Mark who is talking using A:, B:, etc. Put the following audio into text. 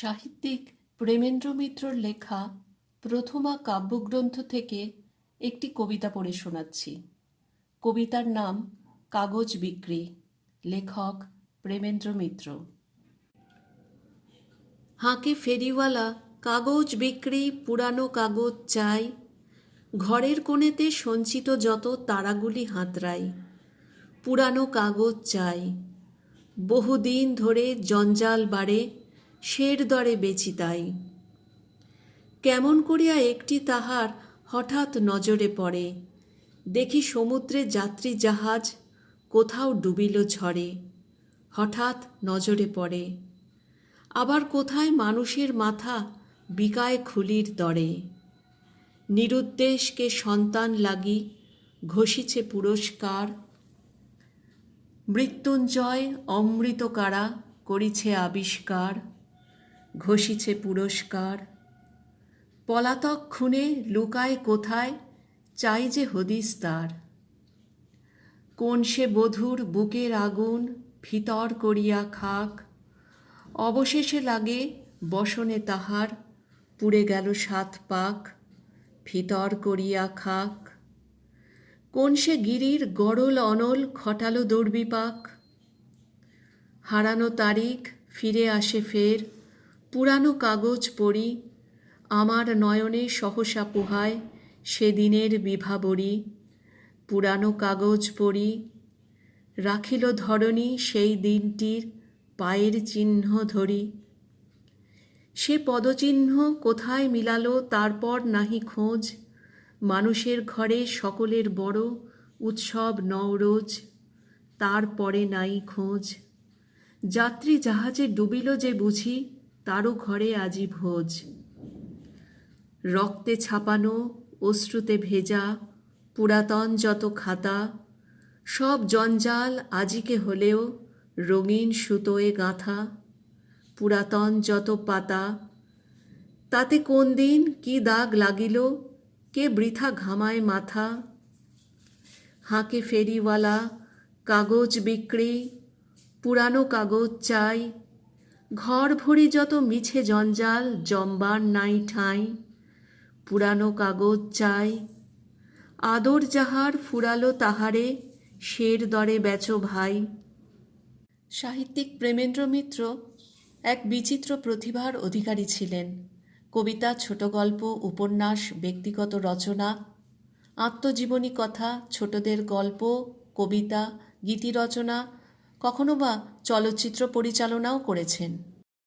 A: সাহিত্যিক প্রেমেন্দ্র মিত্রর লেখা প্রথমা কাব্যগ্রন্থ থেকে একটি কবিতা পড়ে শোনাচ্ছি। কবিতার নাম কাগজ বিক্রি। লেখক প্রেমেন্দ্র মিত্র। হাঁকে ফেরিওয়ালা, কাগজ বিক্রি, পুরানো কাগজ চাই। ঘরের কোণেতে সঞ্চিত যত তারাগুলি হাতড়াই, পুরানো কাগজ চাই। বহুদিন ধরে জঞ্জাল বাড়ে শের দরে বেচি তাই। কেমন করিয়া একটি তাহার হঠাৎ নজরে পড়ে, দেখি সমুদ্রে যাত্রী জাহাজ কোথাও ডুবিল ঝড়ে, হঠাৎ নজরে পড়ে, আবার কোথায় মানুষের মাথা বিকায় খুলির দরে। নিরুদ্দেশকে সন্তান লাগি ঘষিছে পুরস্কার, মৃত্যুঞ্জয় অমৃতকারা করিছে আবিষ্কার। ঘষিছে পুরস্কার। পলাতক খুনে লুকায় কোথায়, চাই যে হদিস তার। কোন সে বধূর বুকের আগুন ভিতর করিয়া খাক। অবশেষে লাগে বসনে তাহার, পুড়ে গেল সাত পাক, ভিতর করিয়া খাক। কোন সে গিরির গড়ল অনল খটালো দৌড়বিপাক। হারানো তারিখ ফিরে আসে ফের পুরানো কাগজ পড়ি, আমার নয়নে সহসা পোহায় সেদিনের বিভাবরী পুরানো কাগজ পড়ি, রাখিল ধরণী সেই দিনটির পায়ের চিহ্ন ধরি। সে পদচিহ্ন কোথায় মিলালো তারপর নাহি খোঁজ, মানুষের ঘরে সকলের বড় উৎসব নওরোজ, তারপরে নাই খোঁজ। যাত্রী জাহাজে ডুবিল যে বুঝি তারও ঘরে আজি ভোজ। রক্তে ছাপানো, অশ্রুতে ভেজা, পুরাতন যত খাতা, সব জঞ্জাল আজিকে হলেও রঙিন সুতোয় গাঁথা, পুরাতন যত পাতা, তাতে কোন দিন কি দাগ লাগিল, কে বৃথা ঘামায় মাথা, হাঁকে ফেরিওয়ালা কাগজ বিক্রি, পুরানো কাগজ চাই ঘর ভরি যত মিছে জঞ্জাল, জম্বার নাই ঠাঁই, পুরানো কাগজ চাই। আদর যাহার ফুরালো তাহারে, শের দরে বেচো ভাই। সাহিত্যিক প্রেমেন্দ্র মিত্র এক বিচিত্র প্রতিভার অধিকারী ছিলেন। কবিতা, ছোট গল্প, উপন্যাস, ব্যক্তিগত রচনা, আত্মজীবনী কথা, ছোটদের গল্প, কবিতা, গীতি রচনা কখনো বা চলচ্চিত্র পরিচালনাও করেছেন।